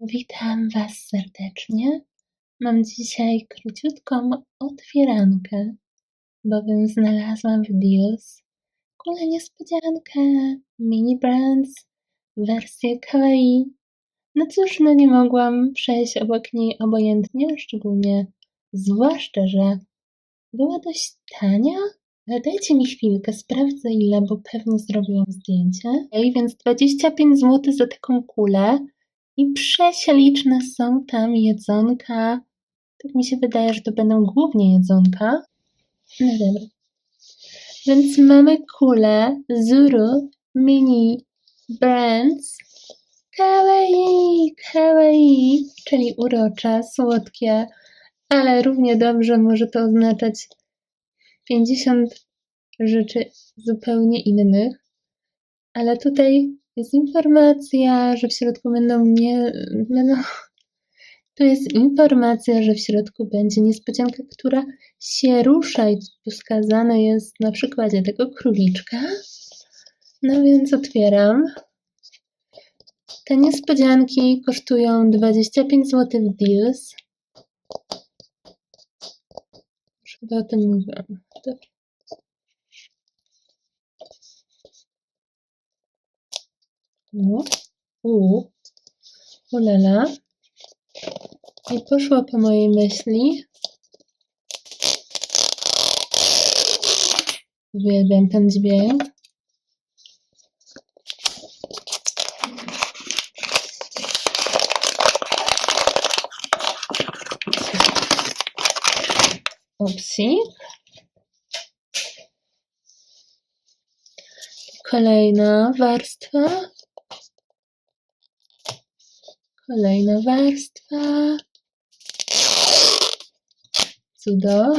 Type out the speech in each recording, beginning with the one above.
Witam Was serdecznie. Mam dzisiaj króciutką otwierankę, bowiem znalazłam w Deals kulę niespodziankę Mini Brands wersję kawaii. No cóż, no nie mogłam przejść obok niej obojętnie, szczególnie zwłaszcza, że była dość tania. Dajcie mi chwilkę, sprawdzę ile, bo pewnie zrobiłam zdjęcie. Ej, więc 25 zł za taką kulę. I prześliczne są tam jedzonka. Tak mi się wydaje, że to będą głównie jedzonka. No dobra. Więc mamy kulę Zuru Mini Brands Kawaii, kawaii, czyli urocze, słodkie, ale równie dobrze może to oznaczać 50 rzeczy zupełnie innych. Ale tutaj jest informacja, że w środku będą nie. Będą, tu jest informacja, że w środku będzie niespodzianka, która się rusza i wskazane jest na przykładzie tego króliczka. No więc otwieram. Te niespodzianki kosztują 25 zł w Deals. Już chyba o tym mówiłam. Dobra. U, u, ulala. I poszło po mojej myśli. Uwielbiam ten dźwięk. Upsik. Kolejna warstwa. Kolejna warstwa. Cudo.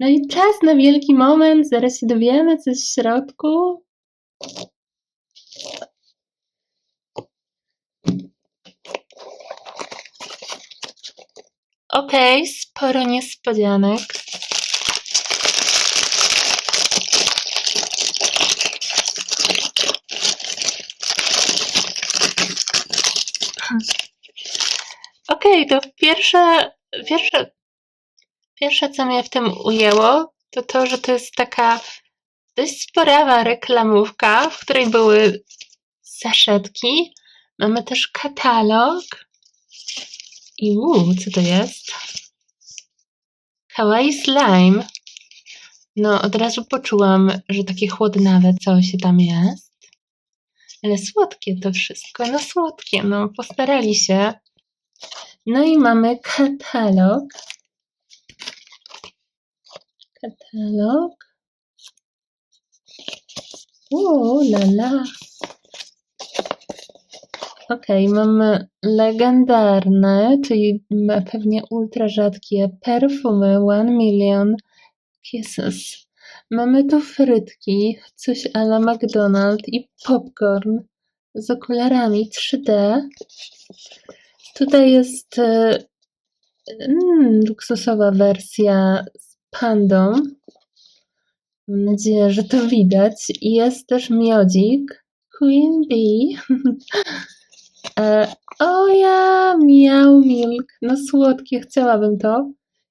No i czas na wielki moment. Zaraz się dowiemy, co jest w środku. Okej, okay, sporo niespodzianek. Okej, okay, to pierwsze, pierwsze, pierwsze, co mnie w tym ujęło, to to, że to jest taka dość sporawa reklamówka, w której były zaszetki. Mamy też katalog. I uuu, co to jest? Kawaii slime. No, od razu poczułam, że takie chłodnawe coś tam jest. Ale słodkie to wszystko. No słodkie, no postarali się. No i mamy katalog. Katalog. Uuu, la la. Okej, mamy legendarne, czyli pewnie ultra rzadkie perfumy One Million Kisses. Mamy tu frytki, coś a la McDonald's i popcorn z okularami 3D. Tutaj jest mm, luksusowa wersja z pandą. Mam nadzieję, że to widać. I jest też miodzik Queen Bee. E, o ja, miał milk, no słodkie, chciałabym to.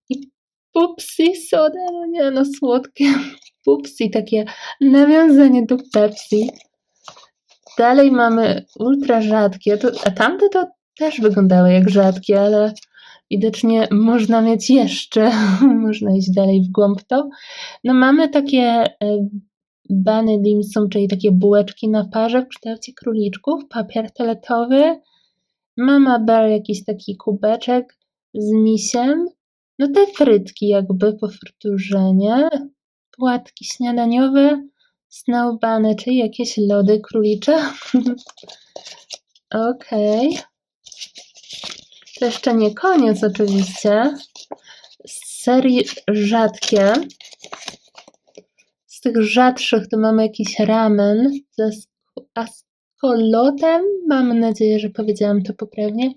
I pupsi soda, no nie, no słodkie. Pupsi, takie nawiązanie do Pepsi. Dalej mamy ultra rzadkie, to, a tamte to też wyglądały jak rzadkie, ale widocznie można mieć jeszcze, można iść dalej w głąb to. No mamy takie e, bany dimsum, czyli takie bułeczki na parze w kształcie króliczków, papier toaletowy, mama bear jakiś taki kubeczek z misiem, no te frytki jakby powtórzenie, płatki śniadaniowe, snowbany, czyli jakieś lody królicze. Okej. Okay. To jeszcze nie koniec oczywiście. Z serii rzadkie tych rzadszych to mamy jakiś ramen ze askolotem. Mam nadzieję, że powiedziałam to poprawnie.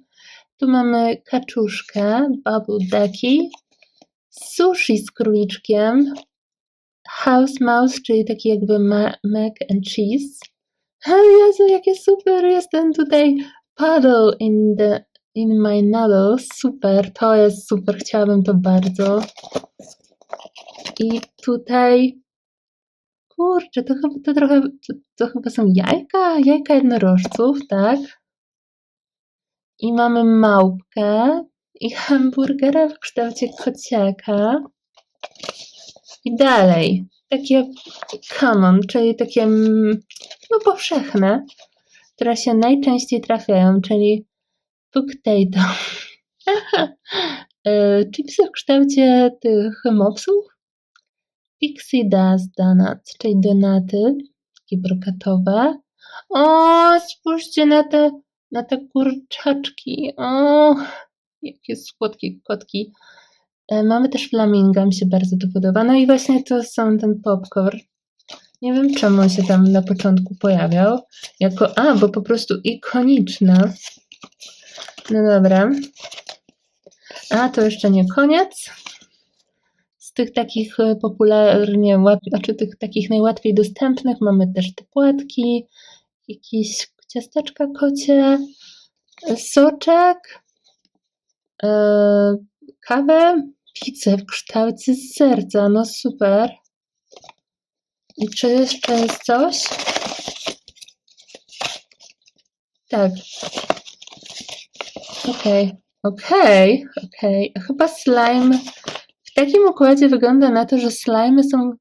Tu mamy kaczuszkę, bubble ducky, sushi z króliczkiem. House mouse, czyli taki jakby ma mac and cheese. O Jezu, jakie super jest ten tutaj paddle in the in my noodles. Super, to jest super, chciałabym to bardzo. I tutaj kurczę, to chyba to trochę to, to chyba są jajka, jajka jednorożców, tak? I mamy małpkę i hamburgera w kształcie kociaka. I dalej, takie common, czyli takie mm, no, powszechne, które się najczęściej trafiają, czyli potato. E, Chipsy w kształcie tych mopsów. Pixie Dust Donuts, czyli donaty, brokatowe. O, spójrzcie na te, na te kurczaczki. O, jakie słodkie kotki. E, Mamy też flaminga, mi się bardzo to podoba. No i właśnie to są ten popcorn. Nie wiem czemu on się tam na początku pojawiał. Jako, a, bo po prostu ikoniczna. No dobra. A, to jeszcze nie koniec. Tych takich e, popularnie, znaczy tych takich najłatwiej dostępnych mamy też te płatki, jakieś ciasteczka kocie, soczek, e, kawę, pizzę w kształcie serca, no super. I czy jeszcze jest coś? Tak. Okej, okej, okej. Chyba slime takim układzie wygląda na to, że slimy są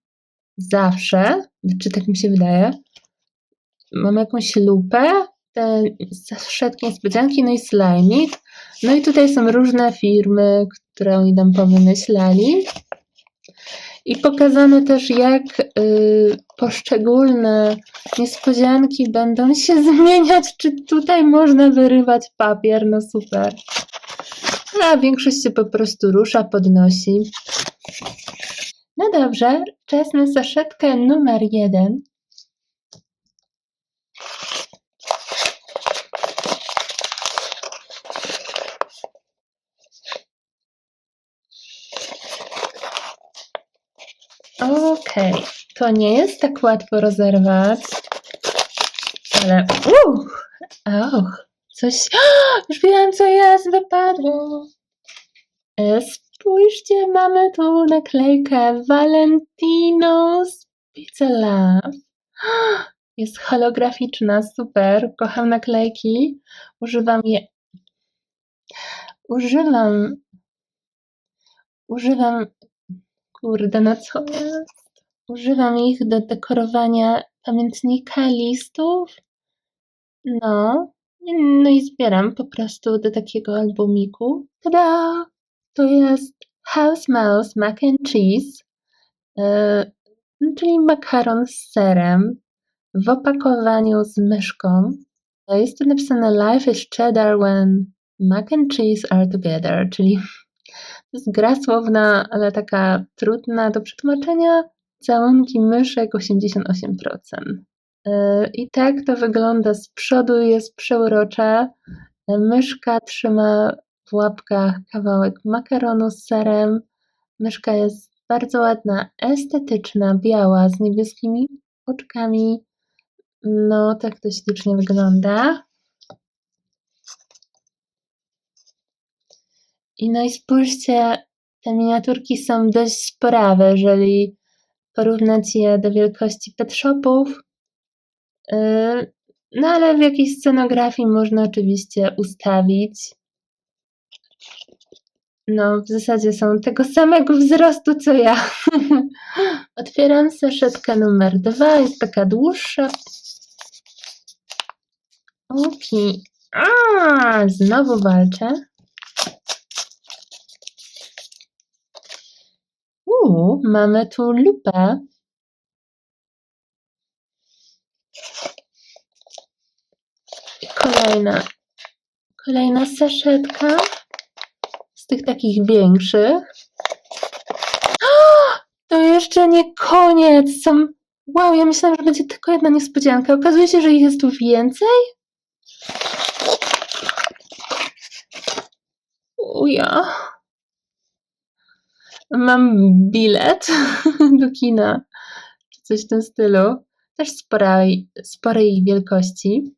zawsze, czy tak mi się wydaje. Mam jakąś lupę, te saszetki niespodzianki, no i slimik. No i tutaj są różne firmy, które oni tam powymyślali. I pokazane też, jak y, poszczególne niespodzianki będą się zmieniać. Czy tutaj można wyrywać papier? No super. A większość się po prostu rusza, podnosi. No dobrze, czas na saszetkę numer jeden. Okej, to nie jest tak łatwo rozerwać, ale uch, och, coś, już wiem co jest, wypadło. E, Spójrzcie, mamy tu naklejkę Valentino's Pizza Love. Jest holograficzna, super, kocham naklejki, używam je, używam, używam Kurde, no co jest? Używam ich do dekorowania pamiętnika listów. No, no i zbieram po prostu do takiego albumiku. Tada! To jest House Mouse Mac and Cheese, e, czyli makaron z serem w opakowaniu z myszką. Jest tu napisane Life is cheddar when mac and cheese are together, czyli to jest gra słowna, ale taka trudna do przetłumaczenia. Całunki myszek 88%. Yy, I tak to wygląda z przodu, jest przeurocza. Yy, Myszka trzyma w łapkach kawałek makaronu z serem. Myszka jest bardzo ładna, estetyczna, biała, z niebieskimi oczkami. No, tak to ślicznie wygląda. I no i spójrzcie, te miniaturki są dość sporawe, jeżeli porównać je do wielkości pet shopów. No ale w jakiejś scenografii można oczywiście ustawić. No, w zasadzie są tego samego wzrostu co ja. Otwieram saszetkę numer dwa, jest taka dłuższa. Okej. A, znowu walczę. Uuu, mamy tu lupę. I Kolejna, kolejna saszetka z tych takich większych. O, To jeszcze nie koniec. Są. Wow, ja myślałam, że będzie tylko jedna niespodzianka. Okazuje się, że ich jest tu więcej. Uja. Mam bilet do kina, czy coś w tym stylu. Też sporej, sporej wielkości.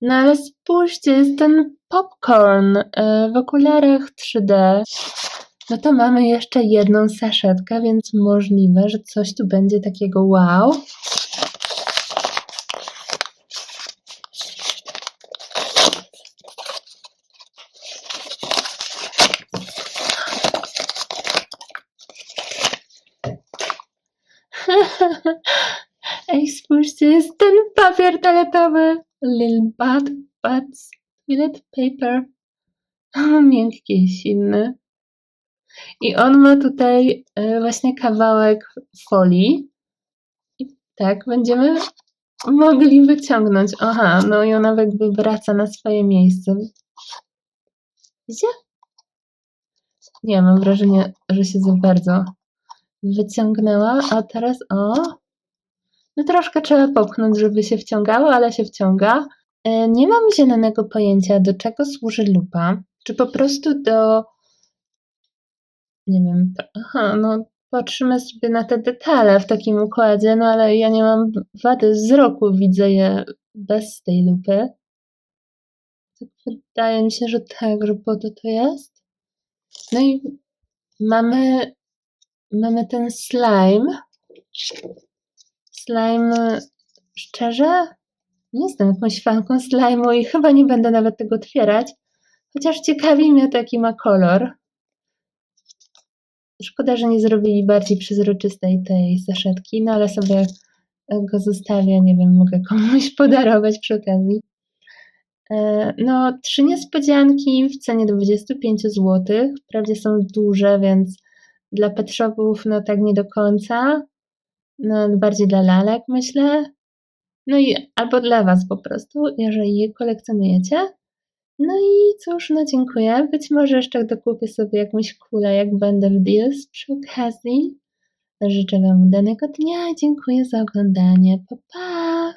No ale spójrzcie, jest ten popcorn e, w okularach 3D. No to mamy jeszcze jedną saszetkę, więc możliwe, że coś tu będzie takiego wow. Ej, spójrzcie, jest ten papier toaletowy. Lil Bud Buds Toilet Paper. Miękki i. I on ma tutaj e, właśnie kawałek folii. I tak będziemy mogli wyciągnąć. Aha, no i ona jakby wraca na swoje miejsce. Widzicie? Nie, mam wrażenie, że się za bardzo wyciągnęła, a teraz o. No troszkę trzeba popchnąć, żeby się wciągało, ale się wciąga. E, Nie mam zielonego pojęcia, do czego służy lupa. Czy po prostu do. Nie wiem. Aha, no patrzymy sobie na te detale w takim układzie, no ale ja nie mam wady wzroku, widzę je bez tej lupy. Tak wydaje mi się, że tak, że po to to jest. No i mamy, mamy ten slime. Slime, szczerze, nie jestem jakąś fanką slime'u i chyba nie będę nawet tego otwierać. Chociaż ciekawi mnie to, jaki ma kolor. Szkoda, że nie zrobili bardziej przezroczystej tej saszetki, no ale sobie go zostawię, nie wiem, mogę komuś podarować przy okazji. E, No, trzy niespodzianki w cenie 25 zł. Wprawdzie są duże, więc dla pet no tak nie do końca. No, bardziej dla lalek, myślę. No i albo dla Was po prostu, jeżeli je kolekcjonujecie. No i cóż, no dziękuję. Być może jeszcze dokupię sobie jakąś kulę, jak będę w Deals przy okazji. Życzę Wam udanego dnia. Dziękuję za oglądanie. Pa, pa!